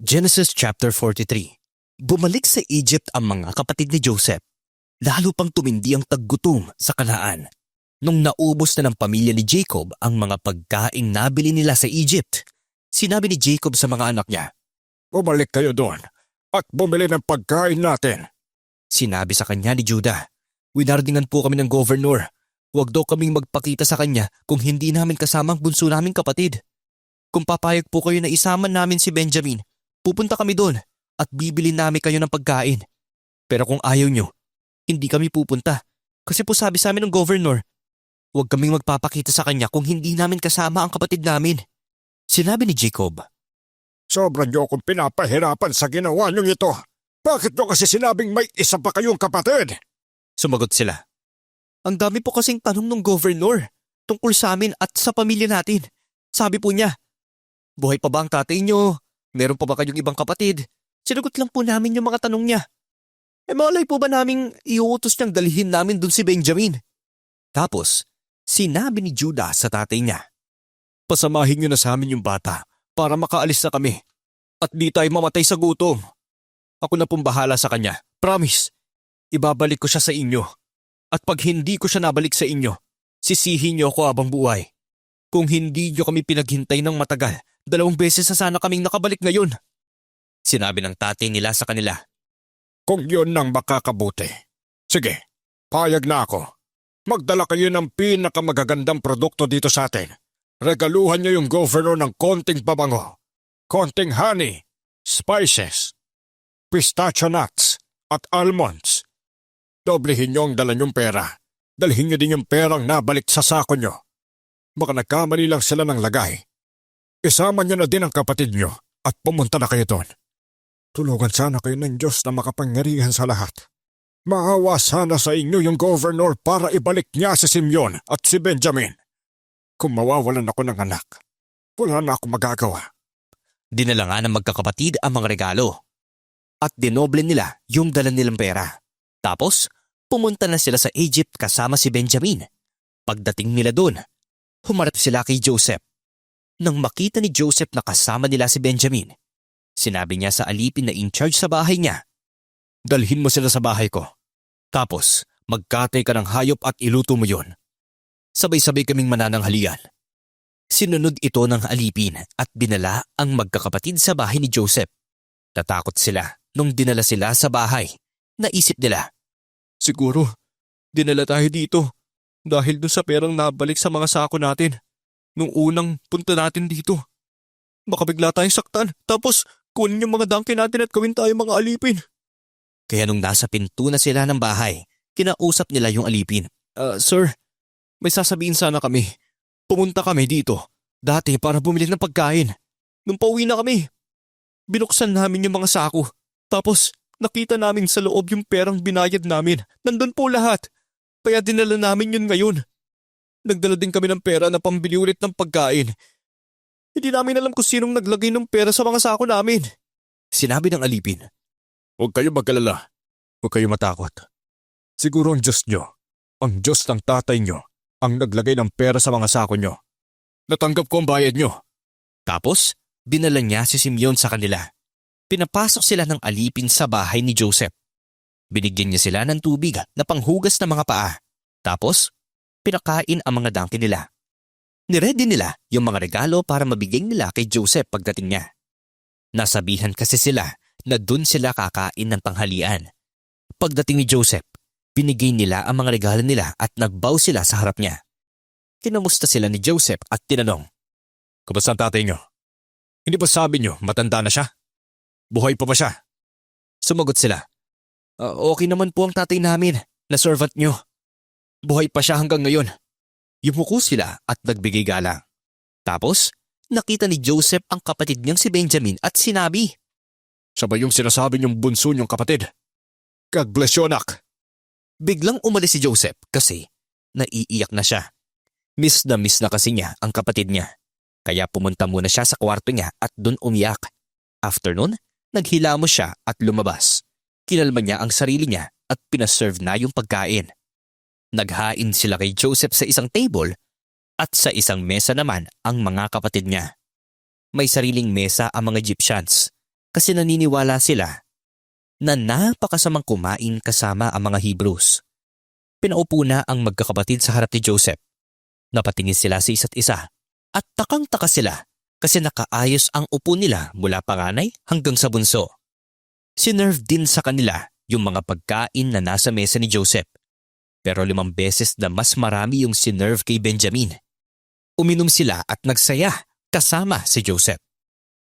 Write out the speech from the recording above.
Genesis chapter 43 Bumalik sa Egypt ang mga kapatid ni Joseph. Lalo pang tumindi ang taggutom sa kanaan. Nung naubos na ng pamilya ni Jacob ang mga pagkaing nabili nila sa Egypt, sinabi ni Jacob sa mga anak niya, Bumalik kayo doon at bumili ng pagkain natin. Sinabi sa kanya ni Judah, Winardingan po kami ng governor. Huwag daw kaming magpakita sa kanya kung hindi namin kasama ang bunso naming kapatid. Kung papayag po kayo na isama namin si Benjamin, pupunta kami doon at bibili namin kayo ng pagkain. Pero kung ayaw nyo, hindi kami pupunta. Kasi po sabi sa amin ng governor, huwag kaming magpapakita sa kanya kung hindi namin kasama ang kapatid namin. Sinabi ni Jacob, Sobra niyo akong pinapahirapan sa ginawa niyong ito. Bakit niyo kasi sinabing may isa pa kayong kapatid? Sumagot sila. Ang dami po kasing tanong ng governor tungkol sa amin at sa pamilya natin. Sabi po niya, buhay pa ba ang tatay niyo? Meron pa ba kayong ibang kapatid? Sinagot lang po namin yung mga tanong niya. E malay po ba naming iuutos niyang dalhin namin dun si Benjamin? Tapos, sinabi ni Judah sa tatay niya, Pasamahin niyo na sa amin yung bata para makaalis na kami at di tayo mamatay sa gutom. Ako na pong bahala sa kanya. Promise. Ibabalik ko siya sa inyo. At pag hindi ko siya nabalik sa inyo, sisihin niyo ako abang buhay. Kung hindi niyo kami pinaghintay ng matagal, dalawang beses na sana kaming nakabalik ngayon. Sinabi ng tatay nila sa kanila. Kung yun nang makakabuti. Sige, payag na ako. Magdala kayo ng pinakamagagandang produkto dito sa atin. Regaluhan niyo yung governor ng konting pabango, konting honey, spices, pistachio nuts, at almonds. Doblehin niyo ang dala niyong pera. Dalhin niyo din yung perang nabalik sa sako niyo. Baka nagkamali lang sila ng lagay. Isama niyo na din ang kapatid niyo at pumunta na kayo doon. Tulungan sana kayo ng Diyos na makapangyarihan sa lahat. Maawa sana sa inyo yung governor para ibalik niya si Simeon at si Benjamin. Kung mawawalan ako ng anak, wala na ako magagawa. Dinala nga ng magkakapatid ang mga regalo. At dinoble nila yung dala nilang pera. Tapos, pumunta na sila sa Egypt kasama si Benjamin. Pagdating nila doon, humarap sila kay Joseph. Nang makita ni Joseph na kasama nila si Benjamin, sinabi niya sa alipin na in charge sa bahay niya, Dalhin mo sila sa bahay ko. Tapos, magkatay ka ng hayop at iluto mo yon. Sabay-sabay kaming manananghalian. Sinunod ito ng alipin at binala ang magkakapatid sa bahay ni Joseph. Natakot sila nung dinala sila sa bahay. Naisip nila. Siguro, dinala tayo dito dahil dun sa perang nabalik sa mga sako natin nung unang punta natin dito. Baka bigla tayong saktan tapos kunin yung mga dangke natin at gawin tayo mga alipin. Kaya nung nasa pinto na sila ng bahay, kinausap nila yung alipin. Ah, sir, may sasabihin sana kami. Pumunta kami dito, dati para bumili ng pagkain. Nung pauwi na kami, binuksan namin yung mga sako. Tapos, nakita namin sa loob yung perang binayad namin. Nandun po lahat. Kaya dinala namin yun ngayon. Nagdala din kami ng pera na pambili ulit ng pagkain. Hindi namin alam kung sinong naglagay ng pera sa mga sako namin. Sinabi ng alipin. Huwag kayo magkalala. Huwag kayo matakot. Siguro ang Diyos nyo, ang Diyos ng tatay nyo, ang naglagay ng pera sa mga sako nyo. Natanggap ko ang bayad nyo. Tapos, dinala niya si Simeon sa kanila. Pinapasok sila ng alipin sa bahay ni Joseph. Binigyan niya sila ng tubig na panghugas ng mga paa. Tapos, pinakain ang mga dangke nila. Niready nila yung mga regalo para mabigay nila kay Joseph pagdating niya. Nasabihan kasi sila na dun sila kakain ng tanghalian. Pagdating ni Joseph, binigay nila ang mga regalo nila at nagbaw sila sa harap niya. Kinamusta sila ni Joseph at tinanong, Kamusta ang tatay nyo? Hindi ba sabi nyo matanda na siya? Buhay pa ba siya? Sumagot sila. "Ah, okay naman po ang tatay namin na servant nyo. Buhay pa siya hanggang ngayon. Yumuko sila at nagbigay galang. Tapos, nakita ni Joseph ang kapatid niyang si Benjamin at sinabi, Siya ba yung sinasabi niyong bunso niyong kapatid? God bless you anak. Biglang umalis si Joseph kasi naiiyak na siya. Miss na miss na kasi niya ang kapatid niya. Kaya pumunta muna siya sa kwarto niya at dun umiyak. After nun, naghilamos siya at lumabas. Kinalma niya ang sarili niya at pinaserve na yung pagkain. Naghain sila kay Joseph sa isang table at sa isang mesa naman ang mga kapatid niya. May sariling mesa ang mga Egyptians kasi naniniwala sila na napakasamang kumain kasama ang mga Hebrews. Pinaupo na ang magkakapatid sa harap ni Joseph. Napatingin sila sa isa't isa at takang-taka sila kasi nakaayos ang upo nila mula panganay hanggang sa bunso. Sinerve din sa kanila yung mga pagkain na nasa mesa ni Joseph. Pero limang beses na mas marami yung sinerve kay Benjamin. Uminom sila at nagsaya kasama si Joseph.